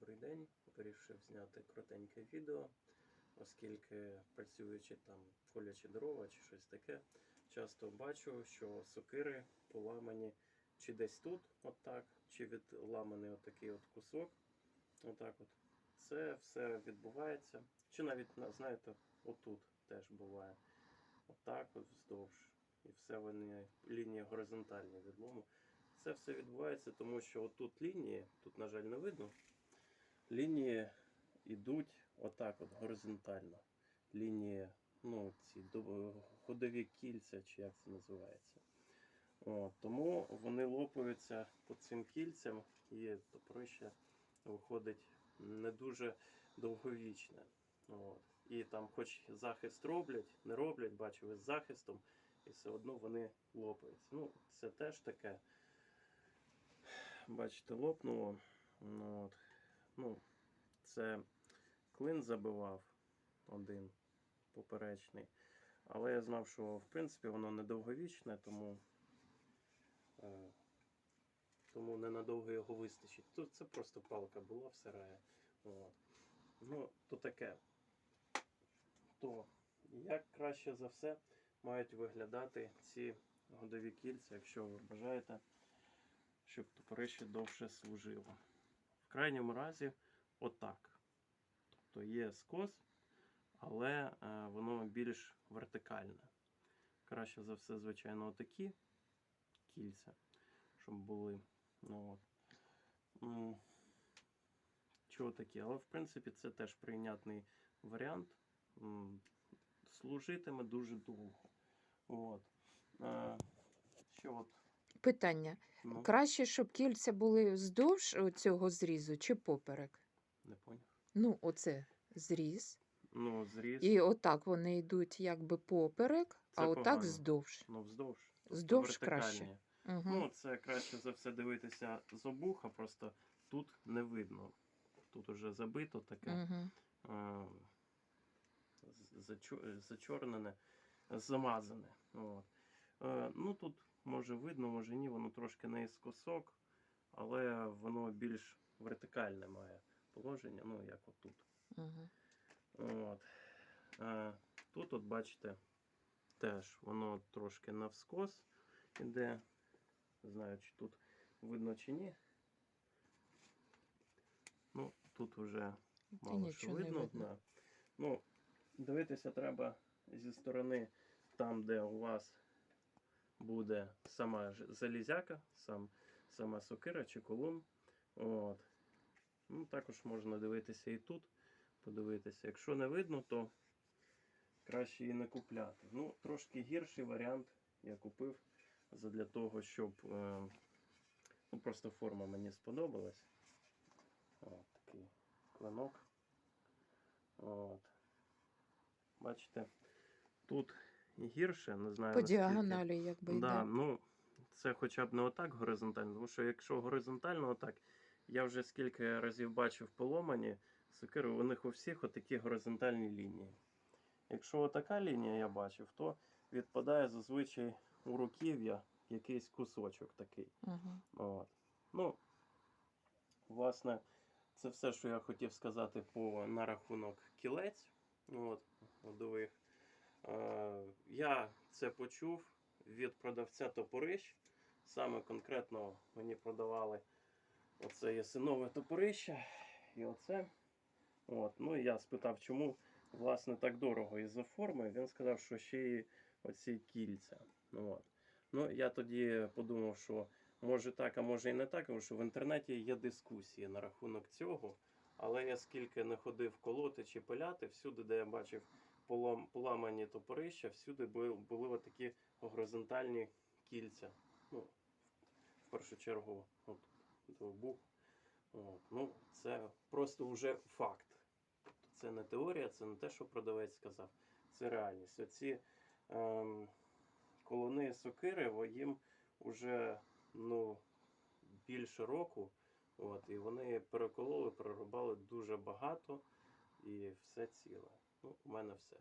добрий день. Вирішив зняти коротеньке відео, оскільки працюючи там, колячи дрова чи щось таке, часто бачу, що сокири поламані чи десь тут, отак, чи відламаний отакий от кусок. Отак от. Це все відбувається. Чи навіть, знаєте, отут теж буває. Отак от вздовж. І все вони лінії горизонтальні відлому. Це все відбувається, тому що отут лінії, тут, на жаль, не видно. Лінії йдуть отак, от горизонтально. Лінії, ну, ці ходові кільця, чи як це називається. От, тому вони лопаються по цим кільцям, і топорище виходить не дуже довговічне. От. І там, хоч захист роблять, не роблять, бачив із захистом, і все одно вони лопаються. Ну, це теж таке. Бачите, лопнуло. Ну, от. Ну, це клин забивав один поперечний. Але я знав, що в принципі воно недовговічне, тому, е, тому ненадовго його вистачить. Тут це просто палка була в сараї. От. Ну, то таке. То як краще за все мають виглядати ці годові кільця, якщо ви бажаєте щоб топорище довше служило. Крайньому разі, отак. Тобто є скос, але е, воно більш вертикальне. Краще за все, звичайно, отакі кільця, щоб були. Ну, от. М, Чого такі? Але в принципі це теж прийнятний варіант. Служитиме дуже довго. От. Е, Що от, Питання. ну, Краще, щоб кільця були вздовж цього зрізу чи поперек? не поняв. Ну, оце зріз. Ну, зріз. І отак вони йдуть якби поперек, Це а отак погано. вздовж. Ну, вздовж. Тобто Вздовж краще. Угу. Ну, це краще за все дивитися з обуха, просто тут не видно. Тут уже забито таке, Угу. а, з- зачорнене, замазане. От. Е, ну, тут може видно, може ні, воно трошки наіскосок, але воно більш вертикальне має положення, ну, як отут. Угу. От. А, тут, от бачите, теж воно трошки навскос іде. Не знаю, чи тут видно чи ні. Ну, тут вже мало що видно. видно. Ну, дивитися треба зі сторони там, де у вас буде сама залізяка, сам, сама сокира чи колун. От. Ну, також можна дивитися і тут, подивитися. Якщо не видно, то краще і не купляти. Ну, трошки гірший варіант я купив задля того, щоб. Е, ну, просто форма мені сподобалась. От такий клинок. От. Бачите, тут гірше, не знаю. По наскільки. діагоналі якби йде. Да, ну, це хоча б не отак горизонтально, тому що якщо горизонтально отак, я вже скільки разів бачив поломані сокири, у них у всіх отакі горизонтальні лінії. Якщо отака лінія я бачив, то відпадає зазвичай у руків'я якийсь кусочок такий. Угу. От. Ну, власне, це все, що я хотів сказати по, на рахунок кілець от, годових. Е, я це почув від продавця топорищ. Саме конкретно мені продавали оце ясинове топорище і оце. От. Ну і я спитав, чому власне так дорого із-за форми. Він сказав, що ще й оці кільця. От. Ну, я тоді подумав, що може так, а може і не так, тому що в інтернеті є дискусії на рахунок цього. Але я скільки не ходив колоти чи пиляти, всюди, де я бачив поламані топорища, всюди були, були отакі горизонтальні кільця. Ну, в першу чергу, от, довбух. От, ну, це просто вже факт. Тобто це не теорія, це не те, що продавець сказав, це реальність. Оці ем, колони сокири, їм вже ну, більше року. От, і вони перекололи, перерубали дуже багато і все ціле. Ну, у мене все.